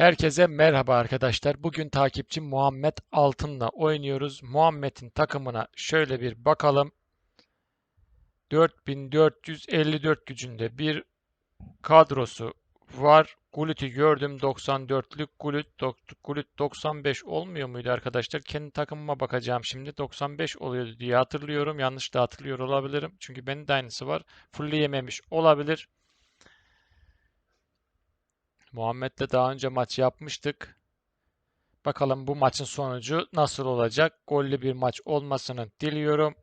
Herkese merhaba arkadaşlar. Bugün takipçim Muhammed Altın'la oynuyoruz. Muhammed'in takımına şöyle bir bakalım. 4454 gücünde bir kadrosu var. Gullit'i gördüm 94'lük Gullit, dok- Gullit 95 olmuyor muydu arkadaşlar? Kendi takımıma bakacağım şimdi. 95 oluyordu diye hatırlıyorum. Yanlış da hatırlıyor olabilirim. Çünkü benim de aynısı var. Fullleyememiş olabilir. Muhammed'le daha önce maç yapmıştık. Bakalım bu maçın sonucu nasıl olacak? Gollü bir maç olmasını diliyorum.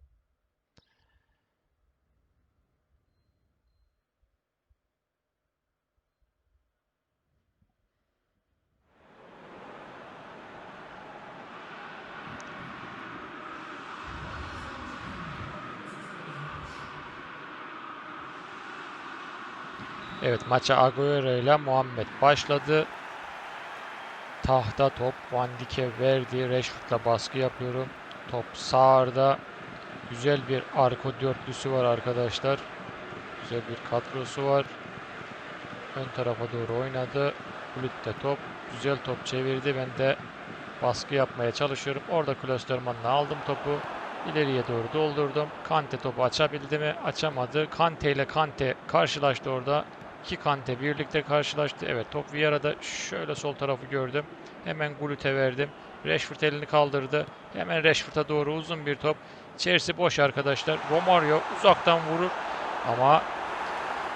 Evet maça Agüero ile Muhammed başladı. Tahta top Van Dijk'e verdi. Rashford'la baskı yapıyorum. Top sağda. Güzel bir arka dörtlüsü var arkadaşlar. Güzel bir kadrosu var. Ön tarafa doğru oynadı. Kulüpte top. Güzel top çevirdi. Ben de baskı yapmaya çalışıyorum. Orada Klosterman'la aldım topu. İleriye doğru doldurdum. Kante topu açabildi mi? Açamadı. Kante ile Kante karşılaştı orada. İki Kante birlikte karşılaştı. Evet top Vieira'da şöyle sol tarafı gördüm. Hemen Gullit'e verdim. Rashford elini kaldırdı. Hemen Rashford'a doğru uzun bir top. İçerisi boş arkadaşlar. Romario uzaktan vurur. Ama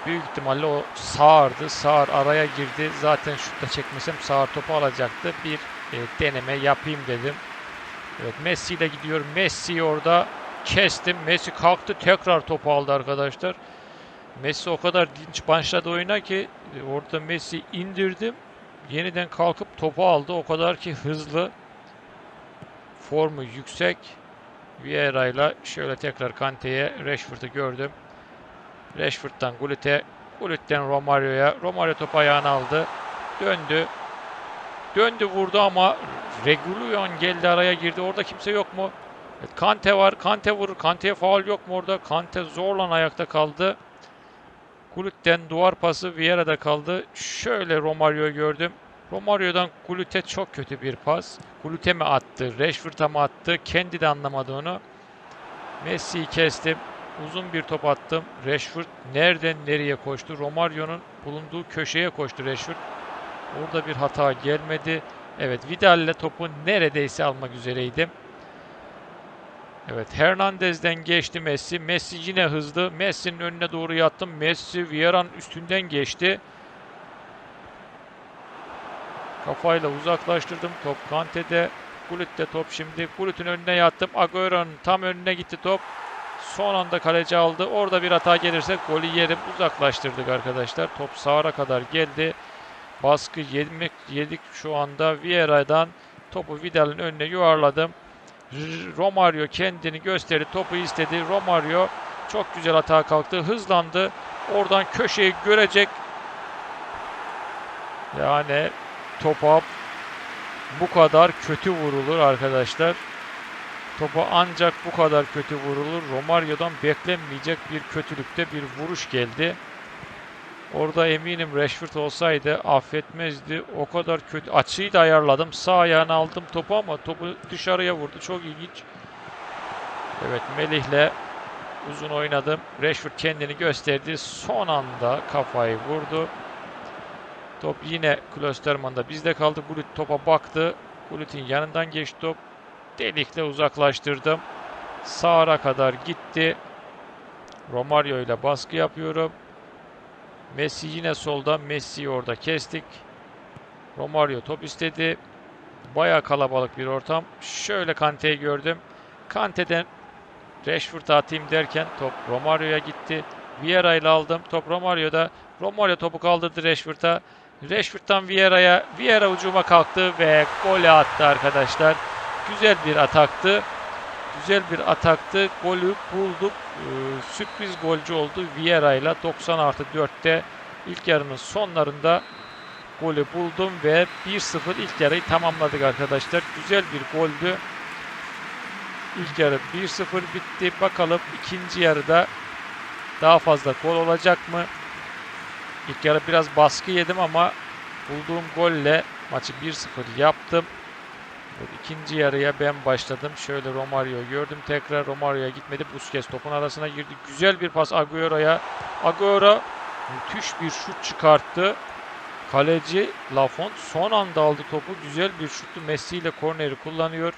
büyük ihtimalle o sağırdı. Sağır araya girdi. Zaten şutta çekmesem sağır topu alacaktı. Bir e, deneme yapayım dedim. Evet Messi ile gidiyor. Messi orada kestim. Messi kalktı tekrar topu aldı arkadaşlar. Messi o kadar dinç başladı oyuna ki e, orada Messi indirdim. Yeniden kalkıp topu aldı. O kadar ki hızlı. Formu yüksek. Vieira ile şöyle tekrar Kante'ye Rashford'u gördüm. Rashford'dan Gullit'e, Gullit'ten Romario'ya. Romario topu ayağına aldı. Döndü. Döndü vurdu ama Regulion geldi araya girdi. Orada kimse yok mu? Kante var. Kante vurur. Kante'ye faul yok mu orada? Kante zorla ayakta kaldı. Gulit'ten duvar pası Vieira'da kaldı. Şöyle Romario'yu gördüm. Romario'dan Gulit'e çok kötü bir pas. Gulit'e mi attı? Rashford'a mı attı? Kendi de anlamadı onu. Messi'yi kestim. Uzun bir top attım. Rashford nereden nereye koştu? Romario'nun bulunduğu köşeye koştu Rashford. Orada bir hata gelmedi. Evet Vidal ile topu neredeyse almak üzereydim. Evet Hernandez'den geçti Messi. Messi yine hızlı. Messi'nin önüne doğru yattım. Messi Vieira'nın üstünden geçti. Kafayla uzaklaştırdım. Top Kante'de. Gullit'te top şimdi. Gullit'in önüne yattım. Agüero'nun tam önüne gitti top. Son anda kaleci aldı. Orada bir hata gelirse golü yerim. Uzaklaştırdık arkadaşlar. Top sağa kadar geldi. Baskı yedik, yedik şu anda. Vieira'dan topu Vidal'in önüne yuvarladım. Romario kendini gösterdi. Topu istedi. Romario çok güzel atağa kalktı. Hızlandı. Oradan köşeyi görecek. Yani topa bu kadar kötü vurulur arkadaşlar. Topa ancak bu kadar kötü vurulur. Romario'dan beklenmeyecek bir kötülükte bir vuruş geldi. Orada eminim Rashford olsaydı affetmezdi. O kadar kötü. Açıyı da ayarladım. Sağ ayağına aldım topu ama topu dışarıya vurdu. Çok ilginç. Evet Melih'le uzun oynadım. Rashford kendini gösterdi. Son anda kafayı vurdu. Top yine Klosterman'da bizde kaldı. Gullit topa baktı. Gullit'in yanından geçti top. Delikle uzaklaştırdım. Sağa kadar gitti. Romario ile baskı yapıyorum. Messi yine solda. Messi'yi orada kestik. Romario top istedi. Baya kalabalık bir ortam. Şöyle Kante'yi gördüm. Kante'den Rashford'a atayım derken top Romario'ya gitti. Vieira ile aldım. Top Romario'da. Romario topu kaldırdı Rashford'a. Rashford'dan Vieira'ya. Vieira ucuma kalktı ve golü attı arkadaşlar. Güzel bir ataktı. Güzel bir ataktı. Golü bulduk. Ee, sürpriz golcü oldu. Vieira ile 90 artı 4'te ilk yarının sonlarında golü buldum ve 1-0 ilk yarıyı tamamladık arkadaşlar. Güzel bir goldü. İlk yarı 1-0 bitti. Bakalım ikinci yarıda daha fazla gol olacak mı? İlk yarı biraz baskı yedim ama bulduğum golle Maçı 1-0 yaptım. İkinci yarıya ben başladım. Şöyle Romario'yu gördüm. Tekrar Romario'ya gitmedi. Busquets topun arasına girdi. Güzel bir pas Agüero'ya. Agüero müthiş bir şut çıkarttı. Kaleci Lafont son anda aldı topu. Güzel bir şuttu. Messi ile korneri kullanıyor.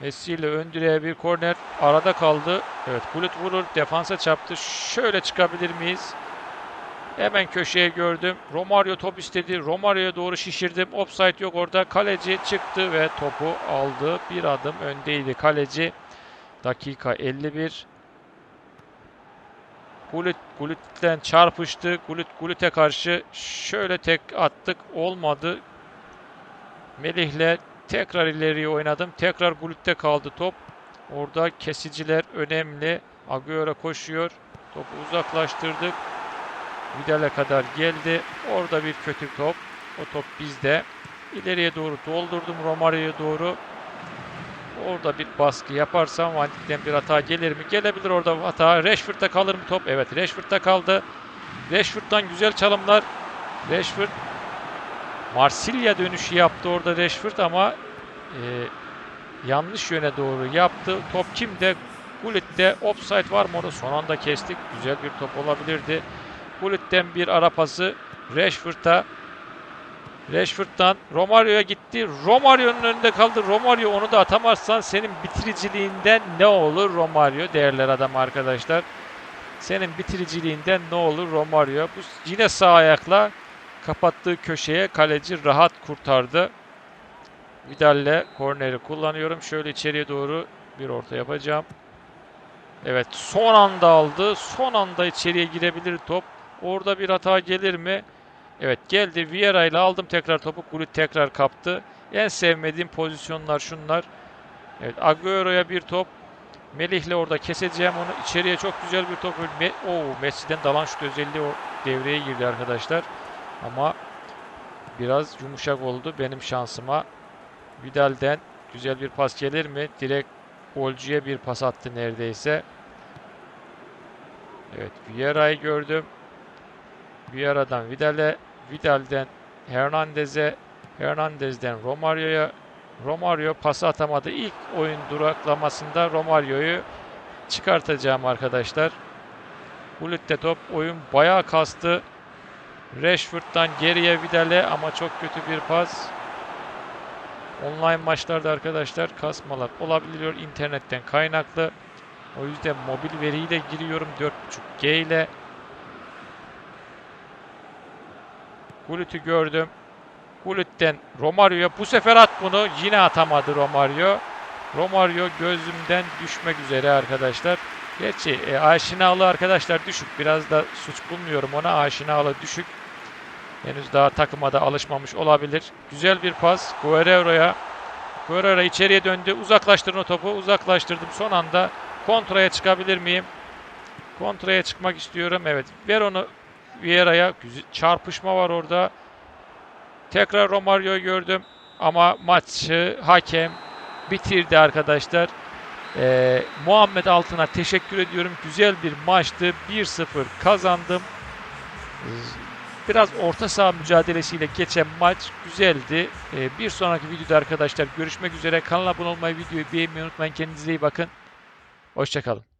Messi ile ön direğe bir korner. Arada kaldı. Evet Gullit vurur. Defansa çarptı. Şöyle çıkabilir miyiz? Hemen köşeye gördüm. Romario top istedi. Romario'ya doğru şişirdim. Offside yok orada. Kaleci çıktı ve topu aldı. Bir adım öndeydi kaleci. Dakika 51. Gullit Gullit'ten çarpıştı. Gullit Gullit'e karşı şöyle tek attık. Olmadı. Melih'le tekrar ileriye oynadım. Tekrar Gullit'te kaldı top. Orada kesiciler önemli. Agüero koşuyor. Topu uzaklaştırdık. Vidal'e kadar geldi. Orada bir kötü top. O top bizde. İleriye doğru doldurdum Romario'ya doğru. Orada bir baskı yaparsam Van Dijk'ten bir hata gelir mi? Gelebilir orada hata. Rashford'da kalır mı top? Evet Rashford'da kaldı. Rashford'dan güzel çalımlar. Rashford Marsilya dönüşü yaptı orada Rashford ama e, yanlış yöne doğru yaptı. Top kimde? Gullit'te offside var mı onu son anda kestik. Güzel bir top olabilirdi. Gullit'ten bir ara pası Rashford'a. Rashford'dan Romario'ya gitti. Romario'nun önünde kaldı. Romario onu da atamazsan senin bitiriciliğinden ne olur Romario? Değerler adam arkadaşlar. Senin bitiriciliğinden ne olur Romario? Bu yine sağ ayakla kapattığı köşeye kaleci rahat kurtardı. Vidal'le korneri kullanıyorum. Şöyle içeriye doğru bir orta yapacağım. Evet son anda aldı. Son anda içeriye girebilir top. Orada bir hata gelir mi? Evet geldi. Vieira ile aldım tekrar topu. Gullit tekrar kaptı. En sevmediğim pozisyonlar şunlar. Evet Agüero'ya bir top. Melih'le orada keseceğim onu. İçeriye çok güzel bir top. Me Oo, Messi'den dalan şut özelliği o devreye girdi arkadaşlar. Ama biraz yumuşak oldu benim şansıma. Vidal'den güzel bir pas gelir mi? Direkt golcüye bir pas attı neredeyse. Evet Vieira'yı gördüm. Vieira'dan Vidal'e, Vidal'den Hernandez'e, Hernandez'den Romario'ya. Romario pası atamadı. İlk oyun duraklamasında Romario'yu çıkartacağım arkadaşlar. Gullit'te top. Oyun bayağı kastı. Rashford'dan geriye Vidal'e ama çok kötü bir pas. Online maçlarda arkadaşlar kasmalar olabiliyor internetten kaynaklı. O yüzden mobil veriyle giriyorum 4.5G ile. Gullit'i gördüm. Gullit'ten Romario'ya bu sefer at bunu. Yine atamadı Romario. Romario gözümden düşmek üzere arkadaşlar. Gerçi e, aşinalı arkadaşlar düşük. Biraz da suç bulmuyorum ona. Aşinalı düşük. Henüz daha takıma da alışmamış olabilir. Güzel bir pas Guerrero'ya. Guerrero içeriye döndü. Uzaklaştırın o topu. Uzaklaştırdım. Son anda kontraya çıkabilir miyim? Kontraya çıkmak istiyorum. Evet. Ver onu Vieira'ya. Çarpışma var orada. Tekrar Romario'yu gördüm. Ama maçı hakem bitirdi arkadaşlar. Ee, Muhammed Altın'a teşekkür ediyorum. Güzel bir maçtı. 1-0 kazandım. Biraz orta saha mücadelesiyle geçen maç güzeldi. Ee, bir sonraki videoda arkadaşlar görüşmek üzere. Kanala abone olmayı, videoyu beğenmeyi unutmayın. Kendinize iyi bakın. Hoşçakalın.